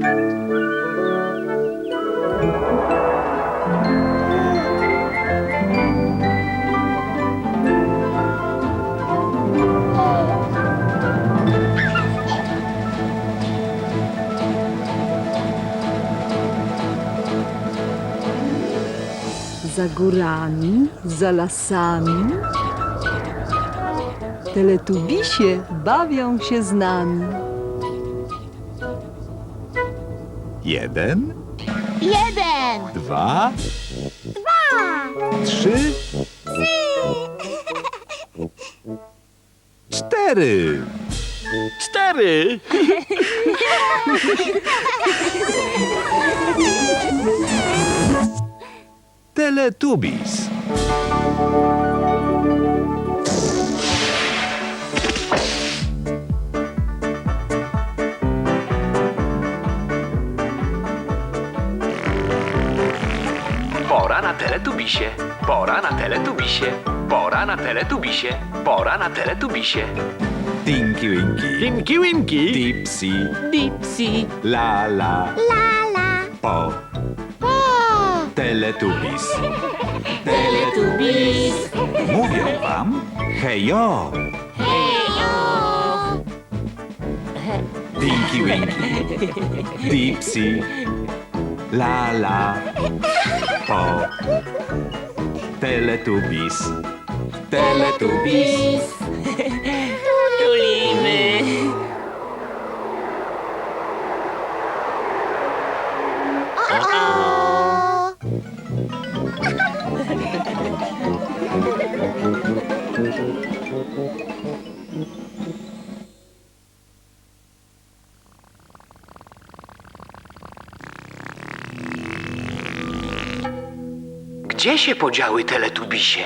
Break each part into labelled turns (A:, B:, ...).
A: za górami, za lasami. Teletubisie bawią się z nami.
B: Jeden,
C: Jeden,
B: dwa, trzy, cztery.
D: Cztery!
B: Teletubbies.
D: Pora na teletubisie, pora na teletubisie, pora na teletubisie, pora na teletubisie.
B: Tinky Winky,
D: Winki Winki!
B: Dipsy,
E: Dipsy,
B: La La,
C: lala,
B: Po,
C: po,
B: Teletubbies.
E: Teletubbies,
B: Mówią wam hejo. Tinky Winky, Dipsy, La La, Po, Teletubbies. Teletubbies.
D: Gdzie się podziały teletubisie?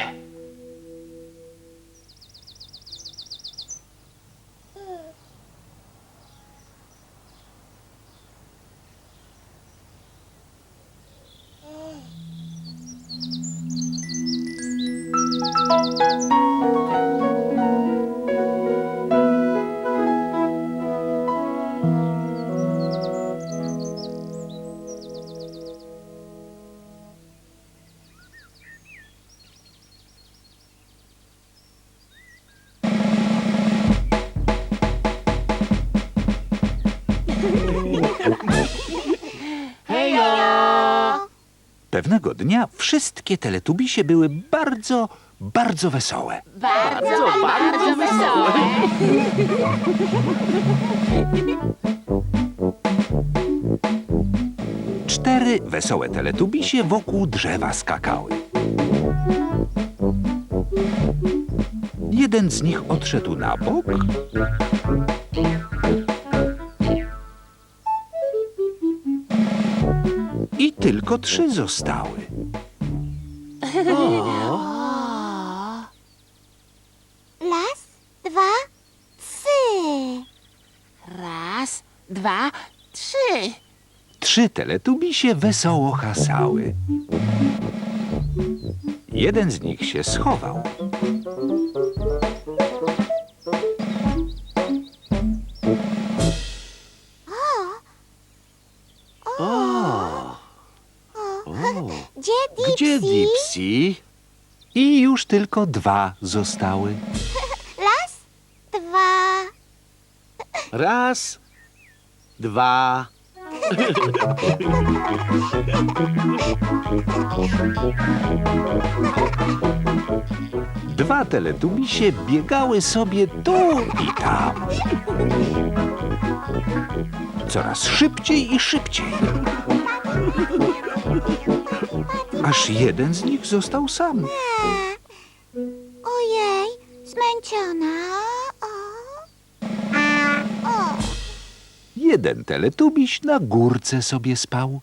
B: Pewnego dnia wszystkie teletubisie były bardzo, bardzo wesołe.
E: Bardzo, bardzo wesołe.
B: Cztery wesołe teletubisie wokół drzewa skakały. Jeden z nich odszedł na bok. I tylko trzy zostały.
C: Raz, dwa, trzy.
E: Raz, dwa, trzy.
B: Trzy teletubisie wesoło hasały. Jeden z nich się schował.
C: Gdzie Dipsy?
B: Gdzie Dipsy? I już tylko dwa zostały.
C: Raz, dwa.
D: Raz, dwa.
B: Dwa teletubisie biegały sobie tu i tam. Coraz szybciej i szybciej. Aż jeden z nich został sam.
C: Ojej, zmęczona. O. O.
B: Jeden teletubiś na górce sobie spał.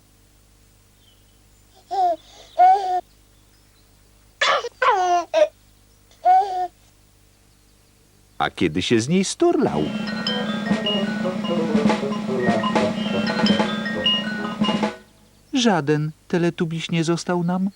B: A kiedy się z niej sturlał, żaden teletubiś nie został nam.